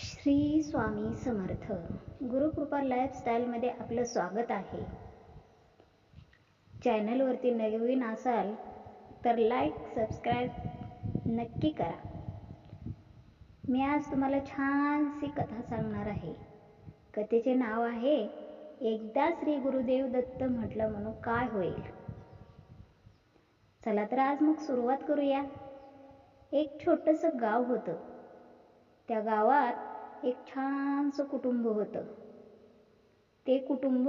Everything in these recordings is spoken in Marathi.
श्री स्वामी समर्थ. गुरुकृपा लाईफस्टाईलमध्ये आपलं स्वागत आहे. चॅनलवरती नवीन असाल तर लाईक सबस्क्राईब नक्की करा. मी आज तुम्हाला छानशी कथा सांगणार आहे. कथेचे नाव आहे एकदा श्री गुरुदेव दत्त म्हटलं म्हणून काय होईल? चला तर आज मग सुरुवात करूया. एक छोटंसं गाव होतं. त्या गावात एक छानसं कुटुंब होतं. ते कुटुंब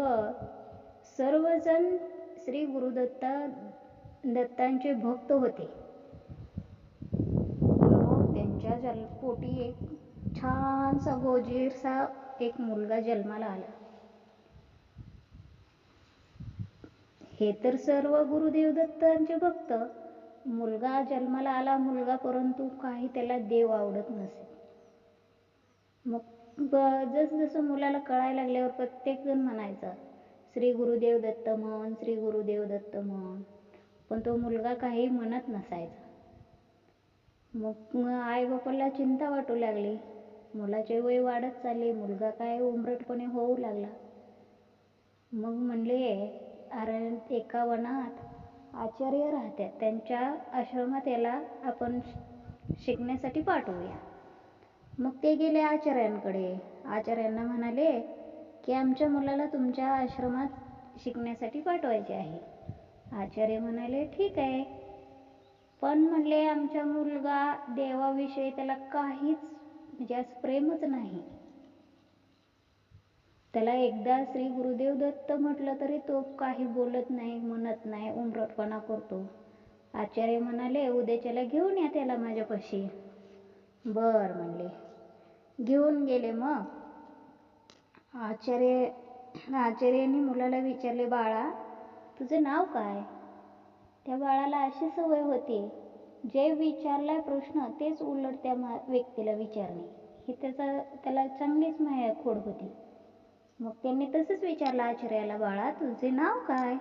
सर्वजण श्री गुरुदत्त दत्तांचे भक्त होते. मग त्यांच्या जलपोटी एक छानसा गोजीरसा एक मुलगा जन्माला आला. हे तर सर्व गुरुदेव दत्तांचे भक्त. मुलगा जन्माला आला मुलगा परंतु काही त्याला देव आवडत नसे. मग ब जसं मुलाला कळायला लागल्यावर प्रत्येक जण म्हणायचा श्री गुरुदेव दत्त म्हण श्री गुरुदेव दत्त म्हण. पण तो मुलगा काही म्हणत नसायचा. मग आई बापाला चिंता वाटू लागली. मुलाचे वय वाढत चालले मुलगा काय उमरटपणे होऊ लागला. मग म्हणले अरे एका वनात आचार्य राहतात त्यांच्या आश्रमात याला आपण शिकण्यासाठी पाठवूया. मग ते गेले आचार्यांकडे. आचार्यांना म्हणाले की आमच्या मुलाला तुमच्या आश्रमात शिकण्यासाठी पाठवायचे आहे. आचार्य म्हणाले ठीक आहे. पण म्हणले आमचा मुलगा देवाविषयी त्याला काहीच म्हणजे असं प्रेमच नाही. त्याला एकदा श्री गुरुदेव दत्त म्हटलं तरी तो काही बोलत नाही म्हणत नाही उमरटपणा करतो. आचार्य म्हणाले उद्याच्याला घेऊन या त्याला माझ्यापाशी. बर म्हणले. घेऊन गेले मग. आचार्य आचार्यांनी मुलाला विचारले बाळा तुझं नाव काय? त्या बाळाला अशी सवय होती जे विचारला प्रश्न तेच उलट त्या व्यक्तीला विचारणे ही त्याचा त्याला चांगलीच माया खोड होती. मग त्यांनी तसंच विचारलं आचार्याला बाळा तुझे नाव काय?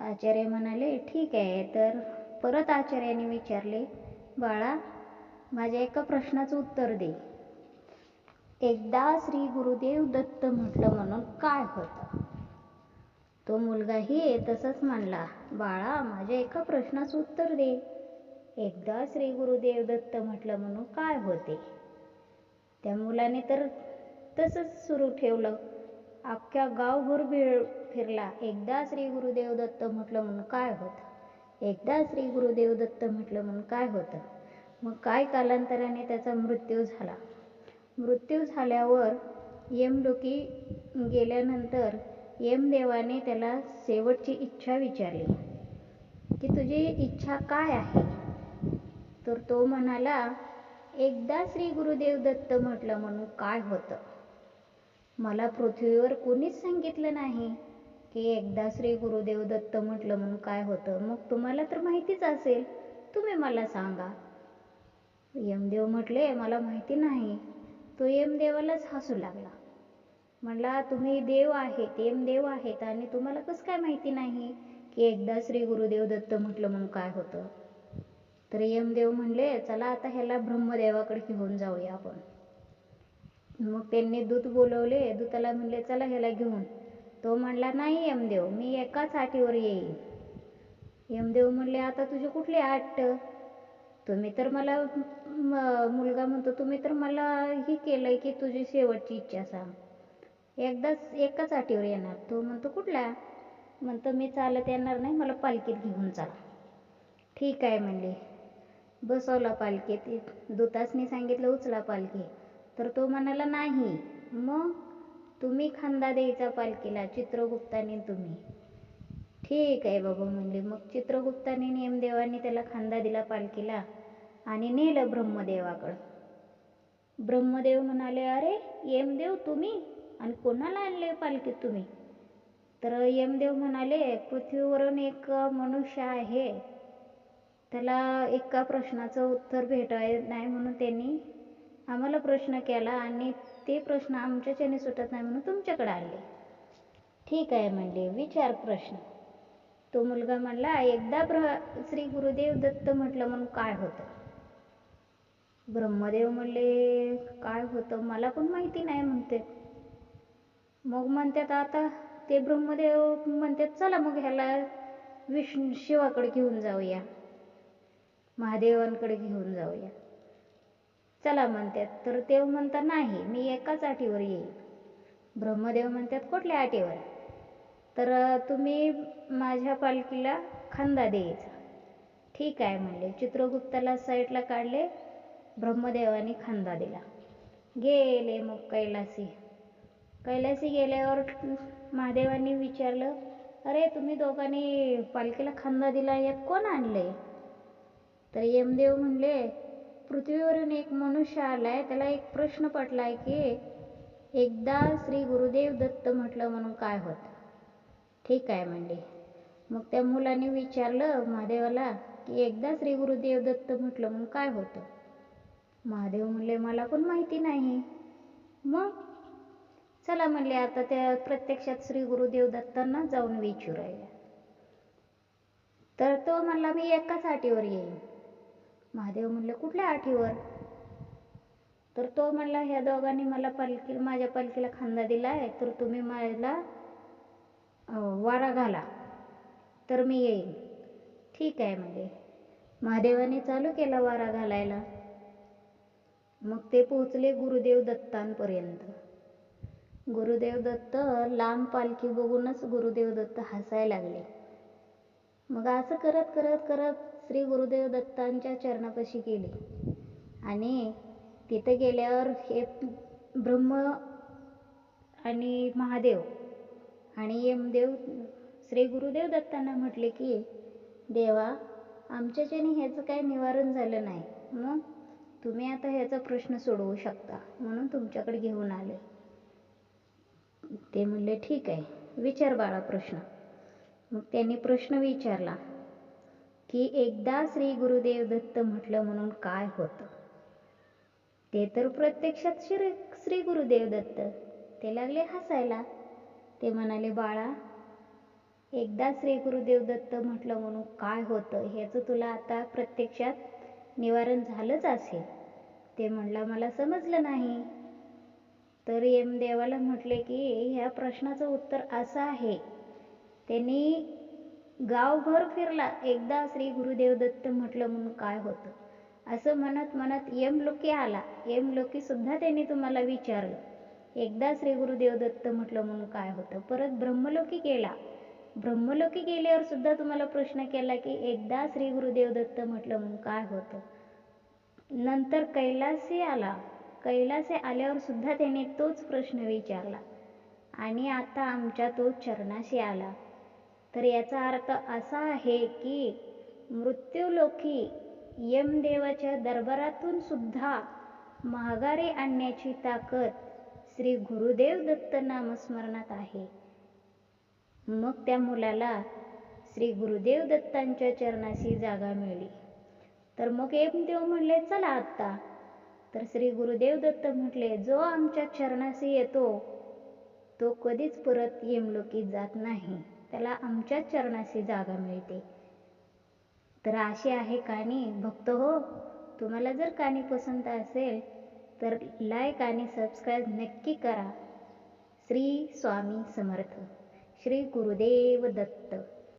आचार्य म्हणाले ठीक आहे. तर परत आचार्याने विचारले बाळा माझ्या एका प्रश्नाचं उत्तर दे. एकदा श्री गुरुदेव दत्त म्हटलं म्हणून काय होतं? तो मुलगाही तसंच म्हणला बाळा माझ्या एका प्रश्नाचं उत्तर दे. एकदा श्री गुरुदेव दत्त म्हटलं म्हणून काय होते? त्या मुलाने तर तसंच सुरू ठेवलं. अख्ख्या गावभर भिळ फिरला. एकदा श्री गुरुदेव दत्त म्हटलं म्हणून काय होतं? एकदा श्री गुरुदेव दत्त म्हटलं म्हणून काय होतं? मग काय कालांतराने त्याचा मृत्यू झाला? मृत्यू झाल्यावर यमलोकी गेल्यानंतर यमदेवाने त्याला शेवटची इच्छा विचारली की तुझी इच्छा काय आहे? तर तो म्हणाला एकदा श्री गुरुदेव दत्त म्हटलं म्हणून काय होतं? मला पृथ्वीवर कोणीच सांगितलं नाही की एकदा श्री गुरुदेव दत्त म्हटलं म्हणून काय होतं. मग तुम्हाला तर माहितीच असेल. तुम्ही मला सांगा. यमदेव म्हटले मला माहिती नाही. तो यमदेवालाच हसू लागला. म्हणला तुम्ही देव आहेत यमदेव आहेत आणि तुम्हाला कसं काय माहिती नाही की एकदा श्री गुरुदेव दत्त म्हटलं मग काय होतं? तर यमदेव म्हणले चला आता ह्याला ब्रह्मदेवाकडे घेऊन जाऊया आपण. मग त्यांनी दूत बोलवले. दूताला म्हणले चला ह्याला घेऊन. तो म्हणला नाही यमदेव मी एकाच आटीवर येईन. यमदेव म्हणले आता तुझी कुठली आट? तुम्ही तर मला मुलगा म्हणतो तुम्ही तर मला ही आहे की तुझी शेवटची इच्छा सांग. एकदाच एकाच आठीवर येणार. तो म्हणतो कुठला? म्हणतो मी चालत येणार नाही मला पालखीत घेऊन चाल ठीक आहे म्हणले. बसवला पालखीत. दुतासनी सांगितलं उचला पालखी. तर तो म्हणाला नाही. मग? तुम्ही खांदा द्यायचा पालखीला चित्रगुप्ताने तुम्ही. ठीक आहे बाबा म्हणले. मग चित्रगुप्ताने नेमदेवाने त्याला खांदा दिला पालखीला? आणि नेलं ब्रह्मदेवाकडं. ब्रह्मदेव म्हणाले अरे यमदेव तुम्ही? आणि कोणाला आणले पालखीत तुम्ही? तर यमदेव म्हणाले पृथ्वीवरून एक मनुष्य आहे. त्याला एका प्रश्नाचं उत्तर भेटाय नाही म्हणून त्यांनी आम्हाला प्रश्न केला आणि ते प्रश्न आमच्याच्याने सुटत नाही म्हणून तुमच्याकडे आणले. ठीक आहे म्हणले विचार प्रश्न. तो मुलगा म्हणला एकदा प्र श्री गुरुदेव दत्त म्हटलं म्हणून काय होतं? ब्रह्मदेव म्हणले काय होतं? मला पण माहिती नाही म्हणते. मग म्हणतात आता ते ब्रह्मदेव म्हणतात चला मग ह्याला विष्णू शिवाकडे घेऊन जाऊया. महादेवांकडे घेऊन जाऊया. चला म्हणतात. तर देव म्हणतात नाही मी एकाच आठीवर येईल ब्रह्मदेव म्हणतात कुठल्या आठीवर तर तुम्ही माझ्या पालखीला खांदा द्यायचा. ठीक आहे म्हणले. चित्रगुप्ताला साईडला काढले. ब्रह्मदेवाने खांदा दिला. गेले मग कैलासी. कैलासी गेल्यावर महादेवांनी विचारलं अरे तुम्ही दोघांनी पालखीला खांदा दिला यात कोण आणलं आहे तर यमदेव म्हणले पृथ्वीवरून एक मनुष्य आलाय त्याला एक प्रश्न पडलाय की एकदा श्री गुरुदेव दत्त म्हटलं म्हणून काय होतं? ठीक आहे म्हणले. मग त्या मुलाने विचारलं महादेवाला की एकदा श्री गुरुदेव दत्त म्हटलं म्हणून काय होतं? महादेव म्हणले मला पण माहिती नाही. मग चला म्हणले आता त्या प्रत्यक्षात श्री गुरुदेव दत्तांना जाऊन विचारूया तर तो म्हणला मी एकाच आठीवर येईन. महादेव म्हणले कुठल्या आठीवर? तर तो म्हणला ह्या दोघांनी मला पालखी माझ्या पालखीला खांदा दिलाय तर तुम्ही मला वारा घाला तर मी येईन. ठीक आहे म्हणजे महादेवाने चालू केला वारा घालायला. मग ते पोचले गुरुदेव दत्तांपर्यंत. गुरुदेव दत्त लांब पालखी बघूनच गुरुदेव दत्त हसायला लागले. मग असं करत करत करत श्री गुरुदेव दत्तांच्या चरणापाशी गेले. आणि तिथे गेल्यावर हे ब्रह्म आणि महादेव आणि यमदेव श्री गुरुदेव दत्तांना म्हटले की देवा आमच्याच्याने ह्याचं काय निवारण झालं नाही मग तुम्ही आता ह्याचा प्रश्न सोडवू शकता म्हणून तुमच्याकडे घेऊन आले. ते म्हणले ठीक आहे विचार बाळा प्रश्न. मग त्यांनी प्रश्न विचारला की एकदा श्री गुरुदेव दत्त म्हटलं म्हणून काय होतं? ते तर प्रत्यक्षात श्री श्री गुरुदेव दत्त. ते लागले हसायला. ते म्हणाले बाळा एकदा श्री गुरुदेव दत्त म्हटलं म्हणून काय होतं? ह्याचं तुला आता प्रत्यक्षात निवारण झालंच असेल. ते म्हणला मला समजलं नाही. तर यमदेवाला म्हटले की ह्या प्रश्नाचं उत्तर असं आहे. त्यांनी गावभर फिरला. एकदा श्री गुरुदेव दत्त म्हटलं म्हणून काय होतं? असं म्हणत म्हणत यमलोकी आला. यमलोकी सुद्धा त्यांनी तुम्हाला विचारलं. एकदा श्री गुरुदेव दत्त म्हटलं म्हणून काय होतं? परत ब्रह्मलोकी गेला. ब्रह्मलोकी गेल्यावर सुद्धा तुम्हाला प्रश्न केला की एकदा श्री गुरुदेव दत्त म्हटलं म्हणून काय होतं? नंतर कैलासी आला. कैलासी आल्यावर सुद्धा त्याने तोच प्रश्न विचारला. आणि आता आमच्या तो चरणाशी आला. तर याचा अर्थ असा आहे की मृत्यूलोकी यमदेवाच्या दरबारातून सुद्धा माघारी आणण्याची ताकद श्री गुरुदेव दत्त नामस्मरणात आहे. मग त्या मुलाला श्री गुरुदेव दत्तांच्या चरणाशी जागा मिळली. तर मग यमदेव म्हणले चला आत्ता. तर श्री गुरुदेव दत्त म्हटले जो आमच्या चरणाशी येतो तो कधीच परत यमलोकीत जात नाही. त्याला आमच्याच चरणाशी जागा मिळते. तर अशी आहे कहाणी भक्त हो तुम्हाला जर कहाणी पसंत असेल तर लाईक आणि सबस्क्राईब नक्की करा. श्री स्वामी समर्थ. श्री गुरुदेव दत्त.